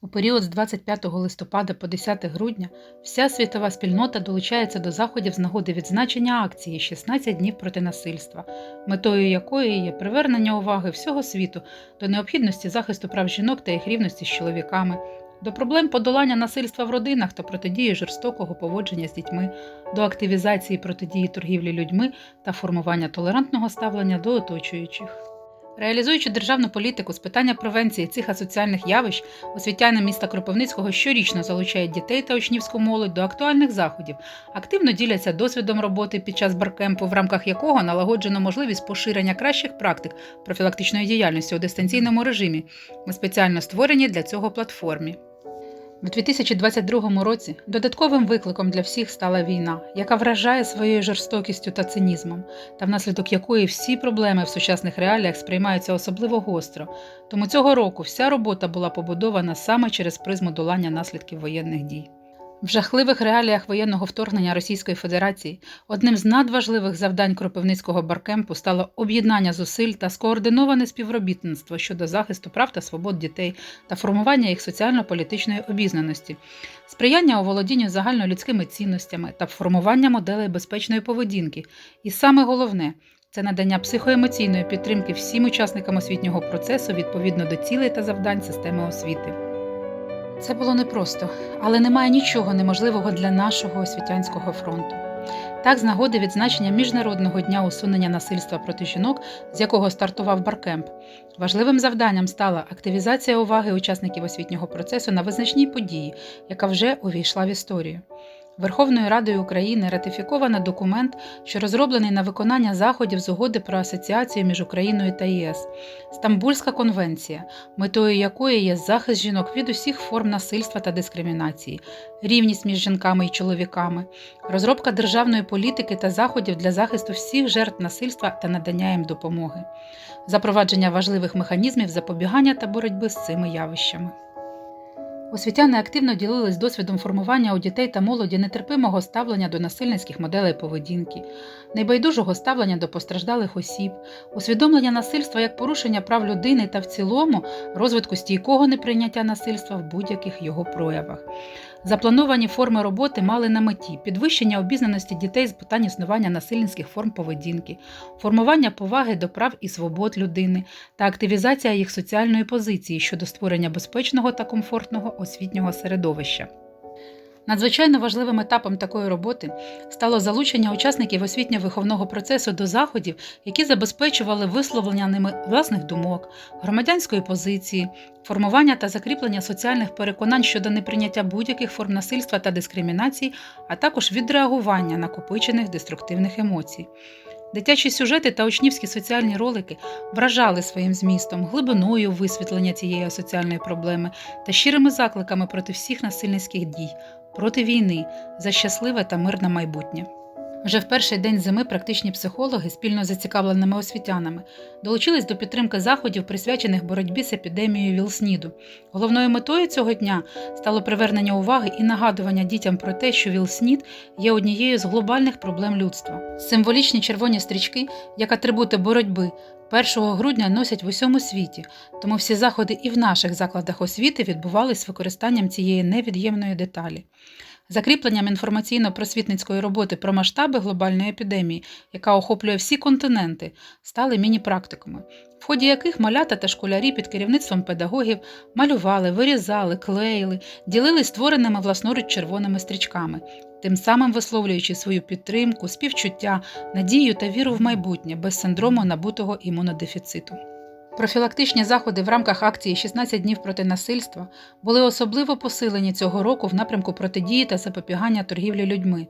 У період з 25 листопада по 10 грудня вся світова спільнота долучається до заходів з нагоди відзначення акції «16 днів проти насильства, метою якої є привернення уваги всього світу до необхідності захисту прав жінок та їх рівності з чоловіками, до проблем подолання насильства в родинах та протидії жорстокого поводження з дітьми, до активізації протидії торгівлі людьми та формування толерантного ставлення до оточуючих. Реалізуючи державну політику з питання превенції цих асоціальних явищ, освітяни міста Кропивницького щорічно залучають дітей та учнівську молодь до актуальних заходів, активно діляться досвідом роботи під час баркемпу, в рамках якого налагоджено можливість поширення кращих практик профілактичної діяльності у дистанційному режимі на спеціально створеній для цього платформі. У 2022 році додатковим викликом для всіх стала війна, яка вражає своєю жорстокістю та цинізмом, та внаслідок якої всі проблеми в сучасних реаліях сприймаються особливо гостро. Тому цього року вся робота була побудована саме через призму долання наслідків воєнних дій. В жахливих реаліях воєнного вторгнення Російської Федерації одним з надважливих завдань Кропивницького баркемпу стало об'єднання зусиль та скоординоване співробітництво щодо захисту прав та свобод дітей та формування їх соціально-політичної обізнаності, сприяння оволодінню загальнолюдськими цінностями та формування моделей безпечної поведінки. І саме головне це надання психоемоційної підтримки всім учасникам освітнього процесу відповідно до цілей та завдань системи освіти. Це було непросто, але немає нічого неможливого для нашого освітянського фронту. Так, з нагоди відзначення Міжнародного дня усунення насильства проти жінок, з якого стартував Баркемп, важливим завданням стала активізація уваги учасників освітнього процесу на визначній події, яка вже увійшла в історію. Верховною Радою України ратифіковано документ, що розроблений на виконання заходів з угоди про асоціацію між Україною та ЄС, Стамбульська конвенція, метою якої є захист жінок від усіх форм насильства та дискримінації, рівність між жінками і чоловіками, розробка державної політики та заходів для захисту всіх жертв насильства та надання їм допомоги, запровадження важливих механізмів запобігання та боротьби з цими явищами. Освітяни активно ділились досвідом формування у дітей та молоді нетерпимого ставлення до насильницьких моделей поведінки, небайдужого ставлення до постраждалих осіб, усвідомлення насильства як порушення прав людини та в цілому розвитку стійкого неприйняття насильства в будь-яких його проявах. Заплановані форми роботи мали на меті підвищення обізнаності дітей з питань існування насильницьких форм поведінки, формування поваги до прав і свобод людини та активізація їх соціальної позиції щодо створення безпечного та комфортного освітнього середовища. Надзвичайно важливим етапом такої роботи стало залучення учасників освітньо-виховного процесу до заходів, які забезпечували висловлення ними власних думок, громадянської позиції, формування та закріплення соціальних переконань щодо неприйняття будь-яких форм насильства та дискримінації, а також відреагування накопичених деструктивних емоцій. Дитячі сюжети та учнівські соціальні ролики вражали своїм змістом, глибиною висвітлення цієї соціальної проблеми та щирими закликами проти всіх насильницьких дій, проти війни за щасливе та мирне майбутнє. Вже в перший день зими практичні психологи спільно з зацікавленими освітянами долучились до підтримки заходів, присвячених боротьбі з епідемією ВІЛ-СНІДу. Головною метою цього дня стало привернення уваги і нагадування дітям про те, що ВІЛ-СНІД є однією з глобальних проблем людства. Символічні червоні стрічки, як атрибути боротьби, 1 грудня носять в усьому світі, тому всі заходи і в наших закладах освіти відбувались з використанням цієї невід'ємної деталі. Закріпленням інформаційно-просвітницької роботи про масштаби глобальної епідемії, яка охоплює всі континенти, стали міні-практикуми, в ході яких малята та школярі під керівництвом педагогів малювали, вирізали, клеїли, ділились створеними власноруч червоними стрічками, тим самим висловлюючи свою підтримку, співчуття, надію та віру в майбутнє без синдрому набутого імунодефіциту. Профілактичні заходи в рамках акції «16 днів проти насильства були особливо посилені цього року в напрямку протидії та запобігання торгівлі людьми.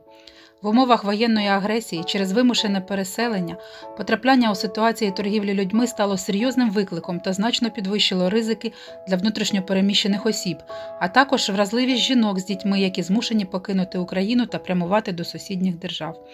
В умовах воєнної агресії через вимушене переселення потрапляння у ситуації торгівлі людьми стало серйозним викликом та значно підвищило ризики для внутрішньопереміщених осіб, а також вразливість жінок з дітьми, які змушені покинути Україну та прямувати до сусідніх держав.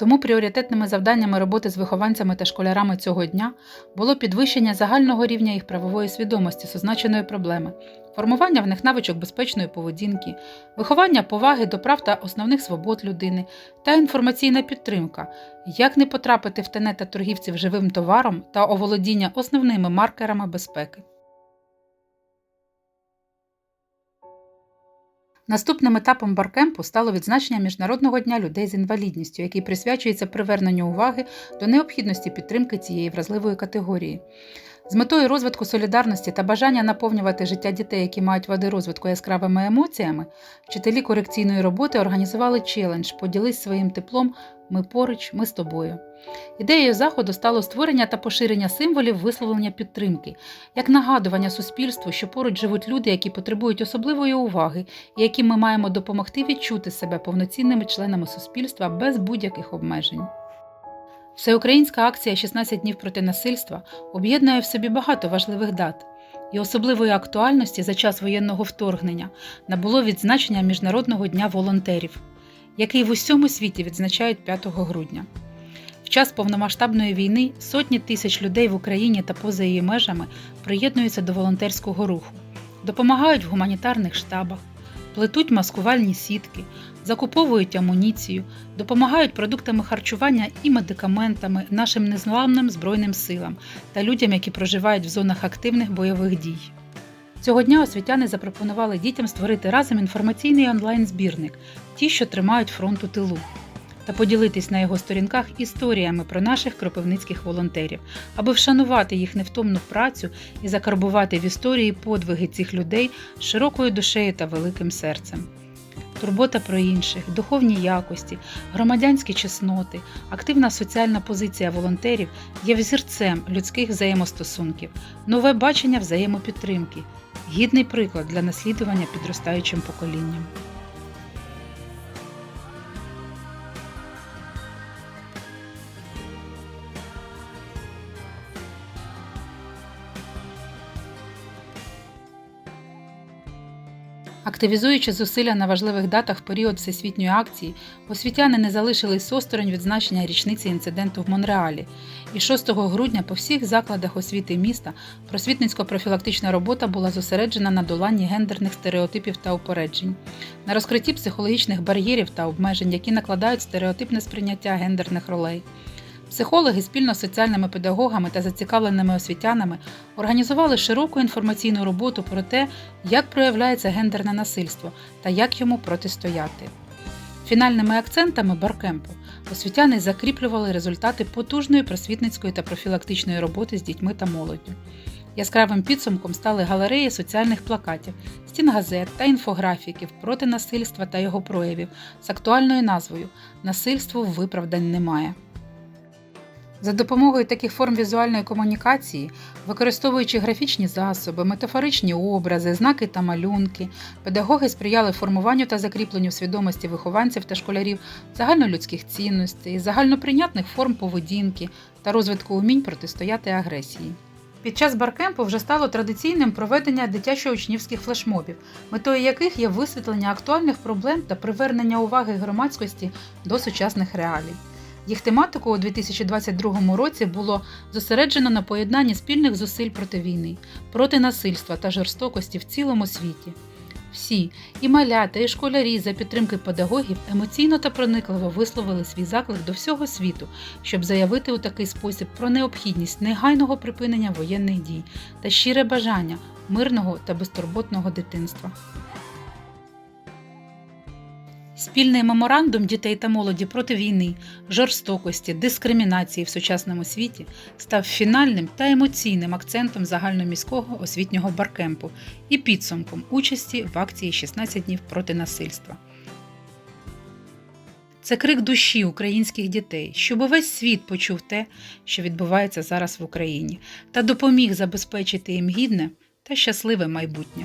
Тому пріоритетними завданнями роботи з вихованцями та школярами цього дня було підвищення загального рівня їх правової свідомості з означеної проблеми, формування в них навичок безпечної поведінки, виховання поваги до прав та основних свобод людини та інформаційна підтримка, як не потрапити в тенета торгівців живим товаром та оволодіння основними маркерами безпеки. Наступним етапом баркемпу стало відзначення Міжнародного дня людей з інвалідністю, який присвячується приверненню уваги до необхідності підтримки цієї вразливої категорії. З метою розвитку солідарності та бажання наповнювати життя дітей, які мають вади розвитку яскравими емоціями, вчителі корекційної роботи організували челендж Поділись своїм теплом, ми поруч, ми з тобою. Ідеєю заходу стало створення та поширення символів висловлення підтримки, як нагадування суспільству, що поруч живуть люди, які потребують особливої уваги, і яким ми маємо допомогти відчути себе повноцінними членами суспільства без будь-яких обмежень. Всеукраїнська акція «16 днів проти насильства об'єднує в собі багато важливих дат, і особливої актуальності за час воєнного вторгнення набуло відзначення Міжнародного дня волонтерів, який в усьому світі відзначають 5 грудня. В час повномасштабної війни сотні тисяч людей в Україні та поза її межами приєднуються до волонтерського руху, допомагають в гуманітарних штабах, плетуть маскувальні сітки, закуповують амуніцію, допомагають продуктами харчування і медикаментами нашим незламним Збройним силам та людям, які проживають в зонах активних бойових дій. Цього дня освітяни запропонували дітям створити разом інформаційний онлайн-збірник Ті, що тримають фронт у тилу, та поділитись на його сторінках історіями про наших кропивницьких волонтерів, аби вшанувати їх невтомну працю і закарбувати в історії подвиги цих людей широкою душею та великим серцем. Турбота про інших, духовні якості, громадянські чесноти, активна соціальна позиція волонтерів є взірцем людських взаємостосунків, нове бачення взаємопідтримки, гідний приклад для наслідування підростаючим поколінням. Активізуючи зусилля на важливих датах в період всесвітньої акції, освітяни не залишились осторонь відзначення річниці інциденту в Монреалі. І 6 грудня по всіх закладах освіти міста просвітницько-профілактична робота була зосереджена на доланні гендерних стереотипів та упереджень, на розкритті психологічних бар'єрів та обмежень, які накладають стереотипне сприйняття гендерних ролей. Психологи спільно з соціальними педагогами та зацікавленими освітянами організували широку інформаційну роботу про те, як проявляється гендерне насильство та як йому протистояти. Фінальними акцентами баркемпу освітяни закріплювали результати потужної просвітницької та профілактичної роботи з дітьми та молоддю. Яскравим підсумком стали галереї соціальних плакатів, стінгазет та інфографіків проти насильства та його проявів з актуальною назвою Насильству виправдань немає. За допомогою таких форм візуальної комунікації, використовуючи графічні засоби, метафоричні образи, знаки та малюнки, педагоги сприяли формуванню та закріпленню свідомості вихованців та школярів загальнолюдських цінностей, загальноприйнятних форм поведінки та розвитку умінь протистояти агресії. Під час баркемпу вже стало традиційним проведення дитячо-учнівських флешмобів, метою яких є висвітлення актуальних проблем та привернення уваги громадськості до сучасних реалій. Їх тематику у 2022 році було зосереджено на поєднанні спільних зусиль проти війни, проти насильства та жорстокості в цілому світі. Всі, і малята, і школярі за підтримки педагогів емоційно та проникливо висловили свій заклик до всього світу, щоб заявити у такий спосіб про необхідність негайного припинення воєнних дій та щире бажання мирного та безтурботного дитинства. Спільний меморандум дітей та молоді проти війни, жорстокості, дискримінації в сучасному світі став фінальним та емоційним акцентом загальноміського освітнього баркемпу і підсумком участі в акції «16 днів проти насильства. Це крик душі українських дітей, щоб увесь світ почув те, що відбувається зараз в Україні, та допоміг забезпечити їм гідне та щасливе майбутнє.